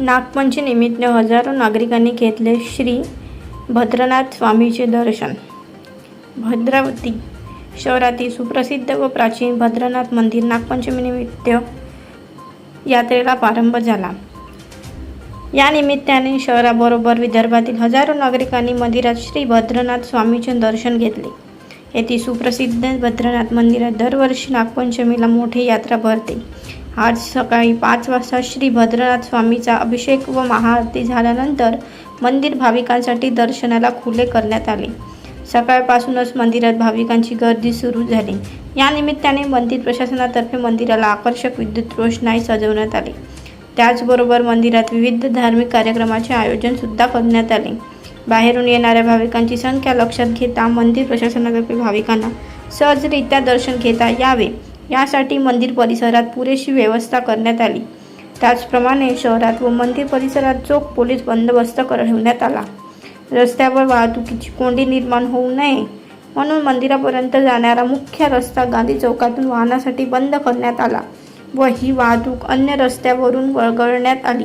नागपंचमीनिमित्त हजारो नागरिकांनी घेतले श्री भद्रनाथ स्वामीचे दर्शन. भद्रावती शहरातील सुप्रसिद्ध व प्राचीन भद्रनाथ मंदिर नागपंचमीनिमित्त यात्रेला प्रारंभ झाला. या निमित्ताने शहराबरोबर विदर्भातील हजारो नागरिकांनी मंदिरात श्री भद्रनाथ स्वामीचे दर्शन घेतले. येथे सुप्रसिद्ध भद्रनाथ मंदिरात दरवर्षी नागपंचमीला मोठी यात्रा भरते. आज सकाळी पाच वाजता श्री भद्रनाथ स्वामीचा अभिषेक व महाआरती झाल्यानंतर मंदिर भाविकांसाठी दर्शनाला खुले करण्यात आले. सकाळपासूनच मंदिरात भाविकांची गर्दी सुरू झाली. या निमित्ताने मंदिर प्रशासनातर्फे मंदिराला आकर्षक विद्युत रोषणाई सजवण्यात आली. त्याचबरोबर मंदिरात विविध धार्मिक कार्यक्रमाचे आयोजन सुद्धा करण्यात आले. बाहेरून येणाऱ्या भाविकांची संख्या लक्षात घेता मंदिर प्रशासनातर्फे भाविकांना सहजरित्या दर्शन घेता यावे. यासाठी मंदिर परिसरात पुरेशी व्यवस्था करण्यात आली. त्याचप्रमाणे शहरात व मंदिर परिसरात चोख पोलीस बंदोबस्त ठेवण्यात आला. रस्त्यावर वाहतुकीची कोंडी निर्माण होऊ नये म्हणून मंदिरापर्यंत जाणारा मुख्य रस्ता गांधी चौकातून वाहनासाठी बंद करण्यात आला व ही वाहतूक अन्य रस्त्यावरून वळगळण्यात आली.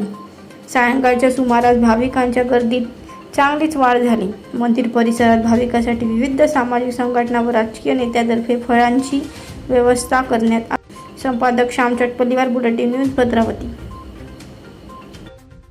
सायंकाळच्या सुमारास भाविकांच्या गर्दीत चांगलीच वाढ झाली. मंदिर परिसरात भाविकांसाठी विविध सामाजिक संघटना व राजकीय नेत्यातर्फे फळांची व्यवस्था करण्यात संपादक श्याम चटपल्लीवार बुलेटिन न्यूज भद्रावती.